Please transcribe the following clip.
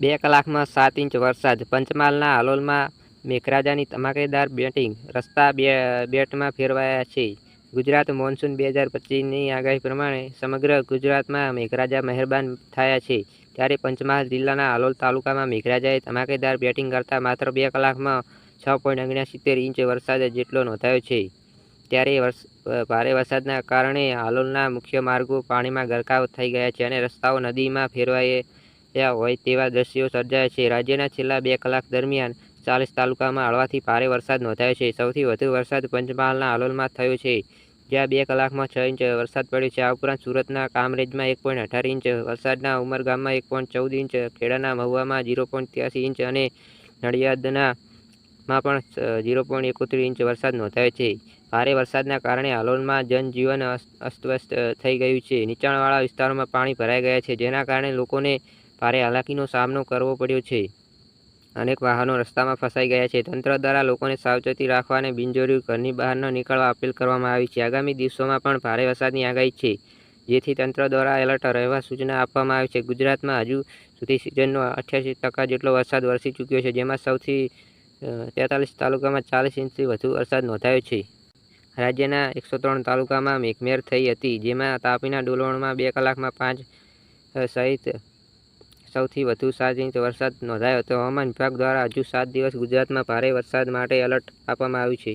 બે કલાકમાં સાત ઇંચ વરસાદ. પંચમહાલના હાલોલમાં મેઘરાજાની ધમાકેદાર બેટિંગ. રસ્તા બે, બેટમાં ફેરવાયા છે. ગુજરાત મોન્સૂન બે હજાર પચીસની આગાહી પ્રમાણે સમગ્ર ગુજરાતમાં મેઘરાજા મહેરબાન થયા છે. ત્યારે પંચમહાલ જિલ્લાના હાલોલ તાલુકામાં મેઘરાજાએ ધમાકેદાર બેટિંગ કરતા માત્ર બે કલાકમાં છ પોઈન્ટ ઓગણસિત્તેર ઇંચ વરસાદ જેટલો નોંધાયો છે. ત્યારે વરસ ભારે વરસાદના કારણે હાલોલના મુખ્ય માર્ગો પાણીમાં ગરકાવ થઈ ગયા છે અને રસ્તાઓ નદીમાં ફેરવાયા હોય તેવા દ્રશ્યો સર્જાયા છે. રાજ્યના છેલ્લા બે કલાક દરમિયાન ચાલીસ તાલુકામાં હળવાથી ભારે વરસાદ નોંધાયો છે. સૌથી વધુ વરસાદ પંચમહાલના હાલોલમાં થયો છે. જ્યાં બે કલાકમાં છ ઇંચ વરસાદ પડ્યો છે. આ ઉપરાંત સુરતના કામરેજમાં એક પોઈન્ટ અઢાર ઇંચ વરસાદના ઉમરગામમાં એક પોઈન્ટ ચૌદ ઇંચ, ખેડાના મહુવામાં ઝીરો પોઈન્ટ ત્યાસી ઇંચ અને નડિયાદના માં પણ ઝીરો પોઈન્ટ એકોતેર ઇંચ વરસાદ નોંધાયો છે. ભારે વરસાદના કારણે હાલોલમાં જનજીવન અસ્તવ્યસ્ત થઈ ગયું છે. નીચાણવાળા વિસ્તારોમાં પાણી ભરાઈ ગયા છે. જેના કારણે લોકોને ભારે હાલાકીનો સામનો કરવો પડ્યો છે. અનેક વાહનો રસ્તામાં ફસાઈ ગયા છે. તંત્ર દ્વારા લોકોને સાવચેતી રાખવા અને બિનજરૂરી ઘરની બહાર ન નીકળવા અપીલ કરવામાં આવી છે. આગામી દિવસોમાં પણ ભારે વરસાદની આગાહી છે. જેથી તંત્ર દ્વારા એલર્ટ રહેવા સૂચના આપવામાં આવી છે. ગુજરાતમાં હજુ સુધી સિઝનનો અઠ્યાસી ટકા જેટલો વરસાદ વરસી ચૂક્યો છે. જેમાં સૌથી તેતાલીસ તાલુકામાં ચાલીસ ઇંચથી વધુ વરસાદ નોંધાયો છે. રાજ્યના એકસો ત્રણ તાલુકામાં મેઘમેર થઈ હતી, જેમાં તાપીના ડોલવણમાં બે કલાકમાં પાંચ સહિત સૌથી વધુ સાત ઇંચ વરસાદ નોંધાયો હતો હવામાન વિભાગ દ્વારા હજુ સાત દિવસ ગુજરાતમાં ભારે વરસાદ માટે એલર્ટ આપવામાં આવ્યું છે.